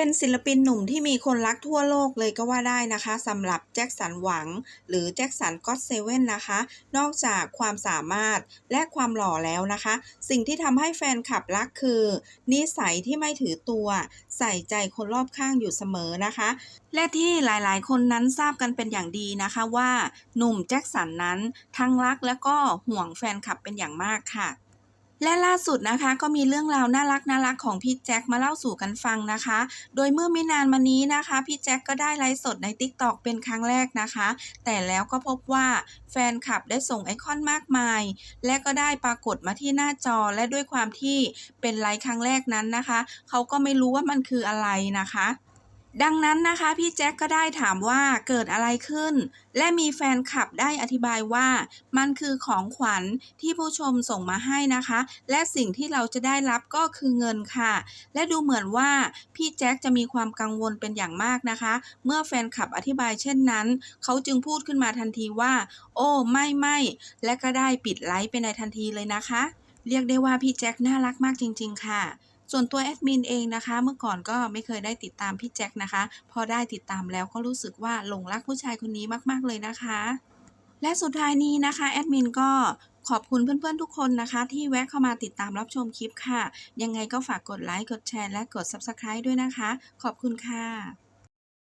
เป็นศิลปินหนุ่มที่มีคนรักทั่วโลกเลยก็ว่าได้นะคะสำหรับแจ็คสันหวัง หรือแจ็คสันก็อตเซเว่นนะคะ นอกจากความสามารถและความหล่อแล้วนะคะ สิ่งที่ทำให้แฟนคลับรักคือ นิสัยที่ไม่ถือตัว ใส่ใจคนรอบข้างอยู่เสมอนะคะ และที่หลายๆ คนนั้นทราบกันเป็นอย่างดีนะคะว่าหนุ่มแจ็คสันนั้นทั้งรักและก็ห่วงแฟนคลับเป็นอย่างมากค่ะ และล่าสุดนะคะก็มีเรื่องราวน่ารักน่ารักของพี่แจ็คมาเล่าสู่กันฟังนะคะ โดยเมื่อไม่นานมานี้นะคะ พี่แจ็คก็ได้ไลฟ์สดใน Tik t o อกเป็นครั้งแรกนะคะ แต่แล้วก็พบว่าแฟนคลับได้ส่งไอคอนมากมาย และก็ได้ปรากฏมาที่หน้าจอและด้วยความที่เป็นไลฟ์ครั้งแรกนั้นนะคะ เขาก็ไม่รู้ว่ามันคืออะไรนะคะ ดังนั้นนะคะพี่แจ็คก็ได้ถามว่าเกิดอะไรขึ้น และมีแฟนคลับได้อธิบายว่า มันคือของขวัญที่ผู้ชมส่งมาให้นะคะ และสิ่งที่เราจะได้รับก็คือเงินค่ะ และดูเหมือนว่าพี่แจ็คจะมีความกังวลเป็นอย่างมากนะคะ เมื่อแฟนคลับอธิบายเช่นนั้น เขาจึงพูดขึ้นมาทันทีว่า โอ้ไม่ไม่และก็ได้ปิดไลฟ์ไปในทันทีเลยนะคะ เรียกได้ว่าพี่แจ็คน่ารักมากจริง ๆ ค่ะ ส่วนตัวแอดมินเองนะคะ เมื่อก่อนก็ไม่เคยได้ติดตามพี่แจ็คนะคะ พอได้ติดตามแล้วก็รู้สึกว่าหลงรักผู้ชายคนนี้มาก ๆ เลยนะคะ และสุดท้ายนี้นะคะแอดมินก็ขอบคุณเพื่อนๆทุกคนนะคะ ที่แวะเข้ามาติดตามรับชมคลิปค่ะ ยังไงก็ฝากกดไลค์กดแชร์และกด Subscribe ด้วยนะคะ ขอบคุณค่ะ